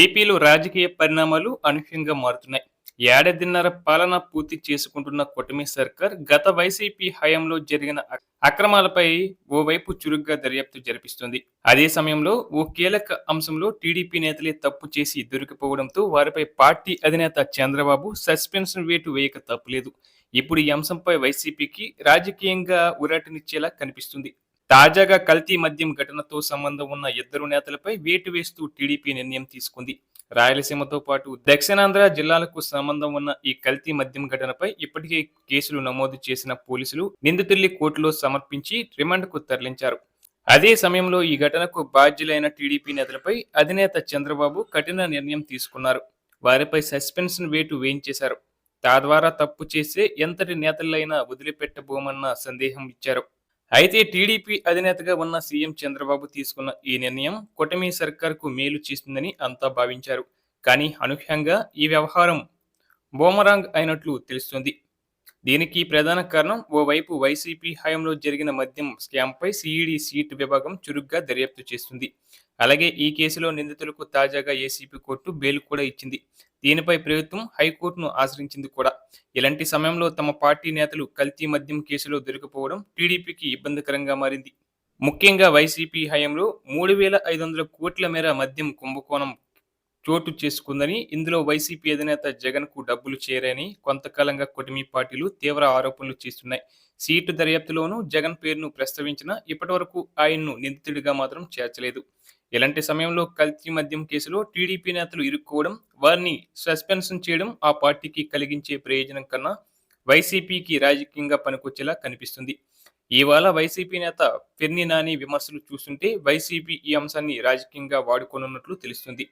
ఏపీలో రాజకీయ పరిణామాలు అనూహ్యంగా మారుతున్నాయి. ఏడాదిన్నర పాలన పూర్తి చేసుకుంటున్న కూటమి సర్కార్ గత వైసీపీ హయాంలో జరిగిన అక్రమాలపై ఓవైపు చురుగ్గా దర్యాప్తు జరిపిస్తుంది. అదే సమయంలో ఓ కీలక అంశంలో టీడీపీ నేతలే తప్పు చేసి దొరికిపోవడంతో వారిపై పార్టీ అధినేత చంద్రబాబు సస్పెన్షన్ వేటు వేయక తప్పులేదు. ఇప్పుడు ఈ అంశంపై వైసీపీకి రాజకీయంగా ఉరాటనిచ్చేలా కనిపిస్తుంది. తాజాగా కల్తీ మద్యం ఘటనతో సంబంధం ఉన్న ఇద్దరు నేతలపై వేటు వేస్తూ టీడీపీ నిర్ణయం తీసుకుంది. రాయలసీమతో పాటు దక్షిణాంధ్ర జిల్లాలకు సంబంధం ఉన్న ఈ కల్తీ మద్యం ఘటనపై ఇప్పటికే కేసులు నమోదు చేసిన పోలీసులు నిందితుల్ని కోర్టులో సమర్పించి రిమాండ్కు తరలించారు. అదే సమయంలో ఈ ఘటనకు బాధ్యులైన టీడీపీ నేతలపై అధినేత చంద్రబాబు కఠిన నిర్ణయం తీసుకున్నారు. వారిపై సస్పెన్షన్ వేటు వేయించేశారు. తద్వారా తప్పు చేస్తే ఎంతటి నేతలైనా వదిలిపెట్టబోమన్న సందేహం ఇచ్చారు. అయితే టీడీపీ అధినేతగా ఉన్న సీఎం చంద్రబాబు తీసుకున్న ఈ నిర్ణయం కూటమి సర్కార్కు మేలు చేస్తుందని అంతా భావించారు. కానీ అనూహ్యంగా ఈ వ్యవహారం బోమరాంగ్ అయినట్లు తెలుస్తుంది. దీనికి ప్రధాన కారణం ఓవైపు వైసీపీ హయాంలో జరిగిన మద్యం స్కామ్పై సిఈడి సీట్ విభాగం చురుగ్గా దర్యాప్తు చేస్తుంది. అలాగే ఈ కేసులో నిందితులకు తాజాగా ఏసీపీ కోర్టు బెయిల్ కూడా ఇచ్చింది. దీనిపై ప్రభుత్వం హైకోర్టును ఆశ్రయించింది కూడా. ఇలాంటి సమయంలో తమ పార్టీ నేతలు కల్తీ మద్యం కేసులో దొరికిపోవడం టీడీపీకి ఇబ్బందికరంగా మారింది. ముఖ్యంగా వైసీపీ హయాంలో మూడు వేల ఐదు వందల కోట్ల మేర మద్యం కుంభకోణం చోటు చేసుకుందని ఇందులో వైసీపీ అధినేత జగన్కు డబ్బులు చేరాయని కొంతకాలంగా కుటుంబీ పార్టీలు తీవ్ర ఆరోపణలు చేస్తున్నాయి. సీటు దర్యాప్తులోనూ జగన్ పేరును ప్రస్తావించిన ఇప్పటివరకు ఆయన్ను నిందితుడిగా మాత్రం చేర్చలేదు. ఇలాంటి సమయంలో కల్తీ మద్యం కేసులో టీడీపీ నేతలు ఇరుక్కోవడం వారిని సస్పెన్షన్ చేయడం ఆ పార్టీకి కలిగించే ప్రయోజనం కన్నా వైసీపీకి రాజకీయంగా పనికొచ్చేలా కనిపిస్తుంది. ఇవాళ వైసీపీ నేత ఫిర్ని నాని విమర్శలు చూస్తుంటే వైసీపీ ఈ అంశాన్ని రాజకీయంగా వాడుకోనున్నట్లు తెలుస్తుంది.